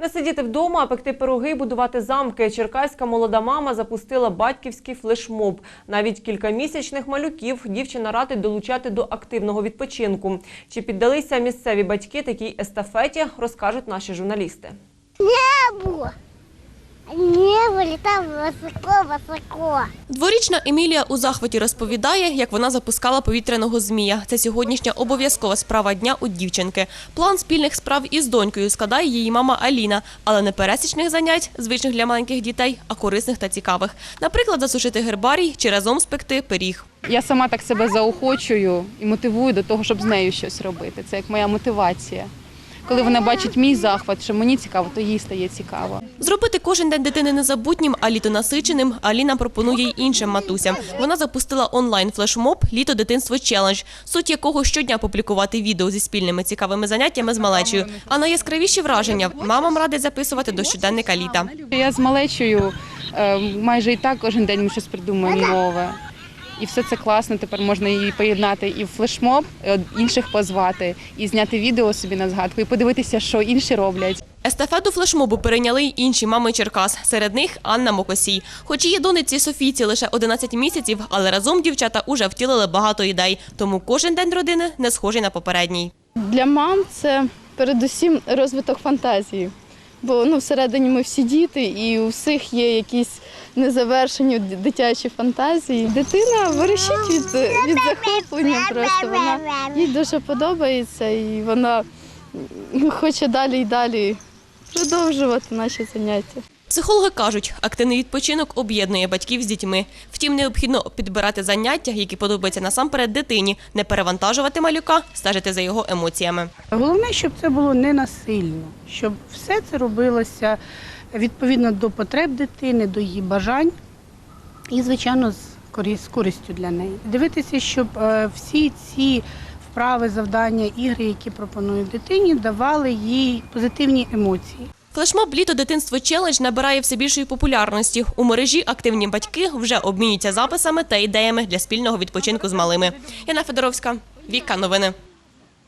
Не сидіти вдома, а пекти пироги, і будувати замки. Черкаська молода мама запустила батьківський флешмоб. Навіть кількамісячних малюків дівчина радить долучати до активного відпочинку. Чи піддалися місцеві батьки такій естафеті, розкажуть наші журналісти. Небо. Небо літав високо-високо. Дворічна Емілія у захваті розповідає, як вона запускала повітряного змія. Це сьогоднішня обов'язкова справа дня у дівчинки. План спільних справ із донькою складає її мама Аліна, але не пересічних занять, звичних для маленьких дітей, а корисних та цікавих. Наприклад, засушити гербарій чи разом спекти пиріг. Я сама так себе заохочую і мотивую до того, щоб з нею щось робити. Це як моя мотивація. Коли вона бачить мій захват, що мені цікаво, то їй стає цікаво. Зробити кожен день дитини незабутнім, а літо насиченим, Аліна пропонує й іншим матусям. Вона запустила онлайн флешмоб Літо дитинство челендж, суть якого щодня публікувати відео зі спільними цікавими заняттями з малечею. А найяскравіші враження мамам радить записувати до щоденника літа. Я з малечою е, майже і так кожен день ми щось придумуємо нове. І все це класно. Тепер можна її поєднати і в флешмоб, і інших позвати, і зняти відео собі на згадку, і подивитися, що інші роблять. Естафету флешмобу перейняли й інші мами Черкас. Серед них Анна Мокосій. Хоч її донеці Софійці лише 11 місяців, але разом дівчата уже втілили багато ідей. Тому кожен день родини не схожий на попередній. Для мам це передусім розвиток фантазії. Бо ну, всередині ми всі діти, і у всіх є якісь незавершені дитячі фантазії. Дитина вирішить від, від захоплення просто. Вона їй дуже подобається і вона хоче далі і далі продовжувати наші заняття. Психологи кажуть, активний відпочинок об'єднує батьків з дітьми. Втім, необхідно підбирати заняття, які подобаються насамперед дитині, не перевантажувати малюка, стежити за його емоціями. Головне, щоб це було не насильно, щоб все це робилося відповідно до потреб дитини, до її бажань і, звичайно, з корис- з користю для неї. Дивитися, щоб е, всі ці вправи, завдання, ігри, які пропонують дитині, давали їй позитивні емоції. Флешмоб Літо дитинство челендж набирає все більшої популярності. У мережі активні батьки вже обмінюються записами та ідеями для спільного відпочинку з малими. Яна Федоровська, Віка Новини.